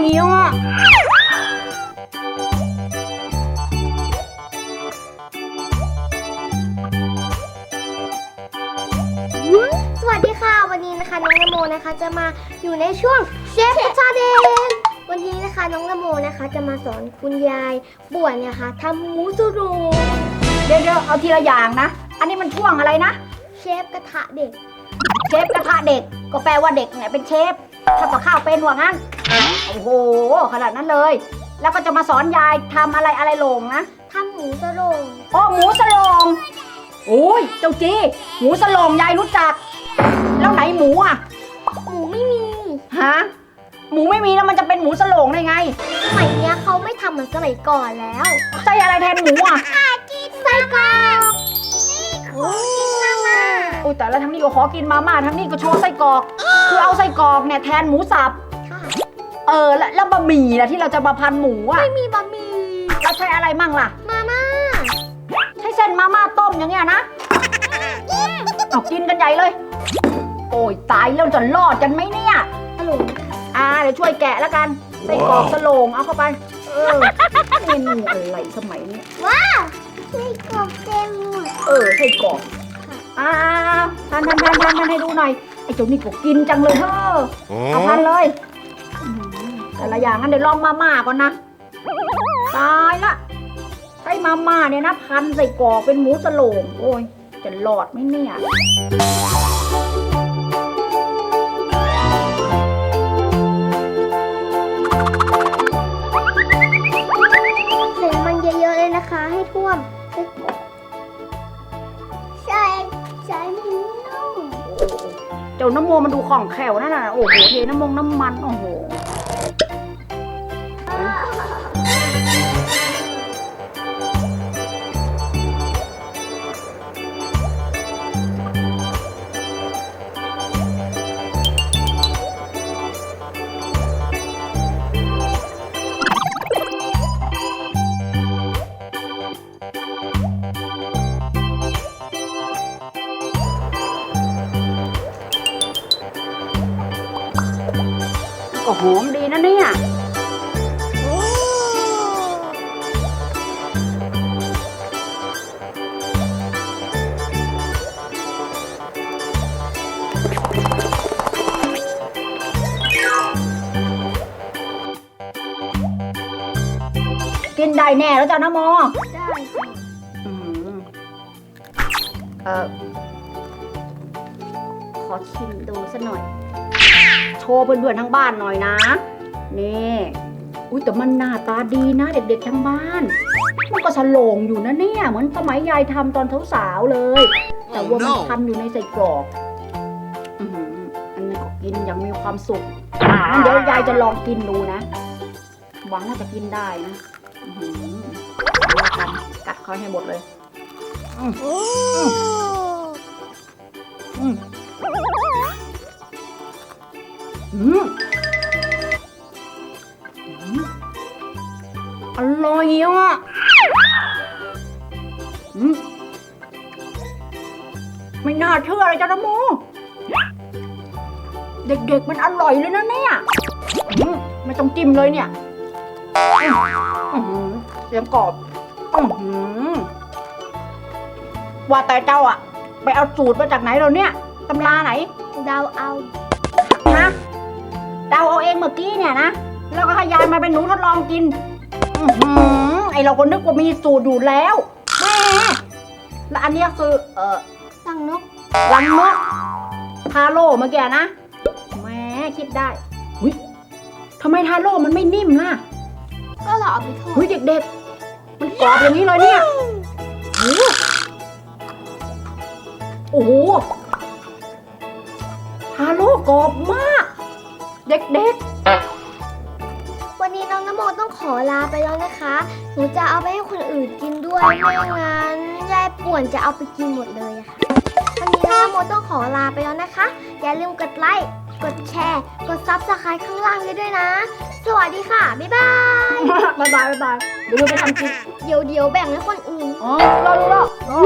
ร่อยอะสวัสดีค่ะ วันนี้นะคะ น้องนโมนะคะจะมาอยู่ในช่วงเชฟกระทะเดนวันนี้นะคะน้องนโมนะคะจะมาสอนคุณยายป่วนนะคะทำหมูสุรูเดี๋ยวเดี๋ยวเอาทีละอย่างนะ อันนี้มันช่วงอะไรนะ เชฟกระทะเด็ก เชฟกระทะเด็ก ก็แปลว่าเด็กเนี่ยเป็นเชฟ ทำกับข้าวเป็นว่างั้น โอ้โห ขนาดนั้นเลย แล้วก็จะมาสอนยายทำอะไรอะไรโหลงนะทำหมูสโลงโอ้หมูสโลงโอ้ยเจ้าจีหมูสโลงยายรู้จัก แล้วไหนหมูอะ หมูไม่มีฮะ หมูไม่มีแล้วมันจะเป็นหมูสโลงได้ไง สมัยเนี้ยเขาไม่ทำเหมือนสมัยก่อนแล้ว ใส่อะไรแทนหมูอะ กินไส้กรอกโอ้กิน มาม่าอุ้ยแต่แล้วทั้งนี้ก็ขอกินมาม่าทั้งนี้ก็โชว์ไส้กรอก คือเอาไส้กรอกเนี่ยแทนหมูสับ ค่ะ เออแล้วแล้วบะหมี่ล่ะที่เราจะมาพันหมูอะไม่มีบะหมี่เราใช้อะไรมั่งล่ะ มาม่าใช้เส้นมาม่าต้มอย่างเงี้ยนะเอากินกันใหญ่เลย โอ้ยตายแล้วจะรอดกันไหมเนี่ยอร่อยอ่าเดี๋ยวช่วยแกะแล้วกันไส้กรอกสโลงเอาเข้าไป เออเมนูอะไรสมัยนี้ว้าวไส้กรอกเต็มหมด เออไส้กรอก อ่าทานทานทานทานทานให้ดูหน่อย ไอ้เจ้านี่ก็กินจังเลยเฮ้อเอาพันเลยอื้อหือแต่ละอย่างงั้นเดี๋ยวลองมาม่าก่อนนะ ตายละใช้มาม่าเนี่ยนะ พันใส่กรอกเป็นหมูสโลงโอ้ย จะหลอดไหมเนี่ย เจ้าน้ำโมมันดูของแขวนั่นน่ะโอ้โหเทน้ำมงน้ำมันโอ้โห ก็หอมดีนะเนี่ยกินได้แน่แล้วจ้านะโม ได้ค่ะ อืมเออข อชิมดูสักหน่อย โชว์เพื่อนๆทั้งบ้านหน่อยนะ นี่อุ้ยแต่มันหน้าตาดีนะ เด็กๆทั้งบ้าน มันก็สโลงอยู่นะเนี่ย เหมือนสมัยยายทำตอนสาวๆเลย แต่ว่ามันทำอยู่ในใส่กรอกอื้อหืออันนี้ก็กินอย่างมีความสุขงั้นเดี๋ยวยายจะลองกินดูนะ หวังว่าจะกินได้นะอื้อหือเอาละกันกัดเขาให้หมดเลย อืมโอ้อืม อร่อยอะอืมไม่น่าเชื่อเลยจ้าน้ำโมเด็กๆมันอร่อยเลยนะเนี่ยอืมไม่ต้องจิ้มเลยเนี่ยเสียงกรอบอือหือว่าแต่เจ้าอะ ไปเอาสูตรมาจากไหนเราเนี่ยตำราไหนเดาเอา เดาเอาเองเมื่อกี้เนี่ยนะ แล้วก็ให้ยายมาเป็นหนูทดลองกิน อือหือไอเราก็นึกว่ามีสูตรอยู่แล้วแหม่แล้วอันเนี้ยคือเอ่อตังนกลังนกทาโร่เมื่อกี้นะแหม่คิดได้หุยทำไมทาโร่มันไม่นิ่มล่ะก็เราเอาไปทอดหุยเด็กๆ มันกรอบอย่างนี้เลยเนี่ยโอ้โหโอ้โหทาโร่กรอบมาก เด็กๆ วันนี้น้องนโมต้องขอลาไปแล้วนะคะ หนูจะเอาไปให้คนอื่นกินด้วยไม่งั้นยายป่วนจะเอาไปกินหมดเลยอะค่ะ วันนี้น้องนโมต้องขอลาไปแล้วนะคะ อย่าลืมกดไลค์ กดแชร์ กดซับสไครต์ข้างล่างเลยด้วยนะ สวัสดีค่ะ บ๊ายบาย บายบายบายบายเดี๋ยวเราไปทำกินเดี๋ยวเดี๋ยวแบ่งให้คนอื่น อ๋อรอรอรอ